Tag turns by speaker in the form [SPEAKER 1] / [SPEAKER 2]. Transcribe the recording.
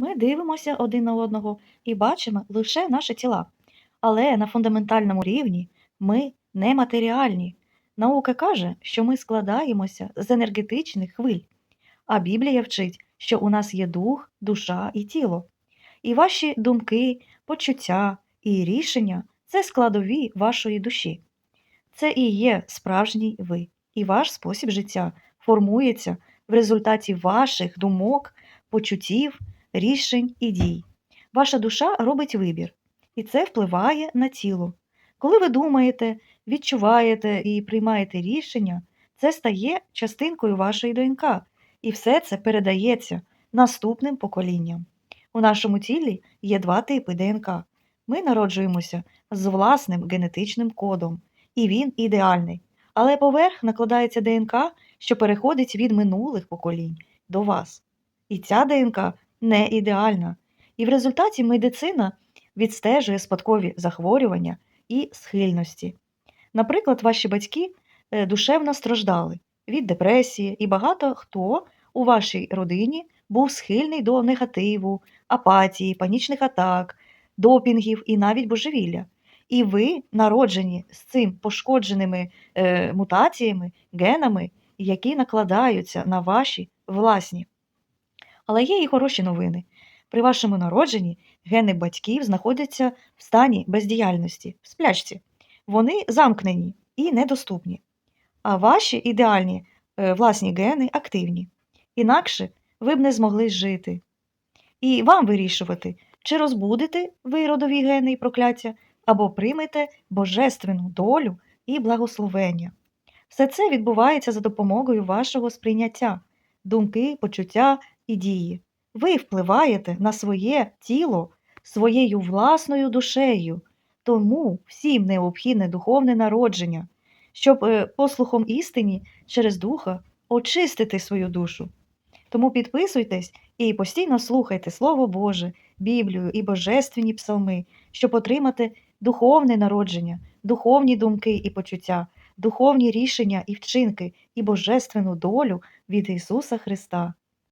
[SPEAKER 1] Ми дивимося один на одного і бачимо лише наші тіла. Але на фундаментальному рівні ми нематеріальні. Наука каже, що ми складаємося з енергетичних хвиль, а Біблія вчить, що у нас є дух, душа і тіло. І ваші думки, почуття і рішення це складові вашої душі. Це і є справжній ви, і ваш спосіб життя формується в результаті ваших думок, почуттів, рішень і дій. Ваша душа робить вибір, і це впливає на тіло. Коли ви думаєте, відчуваєте і приймаєте рішення, це стає частинкою вашої ДНК, і все це передається наступним поколінням. У нашому тілі є два типи ДНК. Ми народжуємося з власним генетичним кодом, і він ідеальний. Але поверх накладається ДНК, що переходить від минулих поколінь до вас. І ця ДНК не ідеальна. І в результаті медицина відстежує спадкові захворювання і схильності. Наприклад, ваші батьки е, душевно страждали від депресії, і багато хто у вашій родині був схильний до негативу, апатії, панічних атак, допінгів і навіть божевілля. І ви народжені з цим пошкодженими е, мутаціями, генами, які накладаються на ваші власні. Але є і хороші новини. При вашому народженні гени батьків знаходяться в стані бездіяльності, в сплячці. Вони замкнені і недоступні. А ваші ідеальні е, власні гени активні. Інакше ви б не змогли жити. І вам вирішувати, чи розбудете ви родові гени і прокляття, або приймете божественну долю і благословення. Все це відбувається за допомогою вашого сприйняття, думки, почуття і дії. Ви впливаєте на своє тіло своєю власною душею, тому всім необхідне духовне народження, щоб е, послухом істині через духа очистити свою душу. Тому підписуйтесь і постійно слухайте Слово Боже, Біблію і божественні псалми, щоб отримати духовне народження, духовні думки і почуття, духовні рішення і вчинки і божественну долю від Ісуса Христа.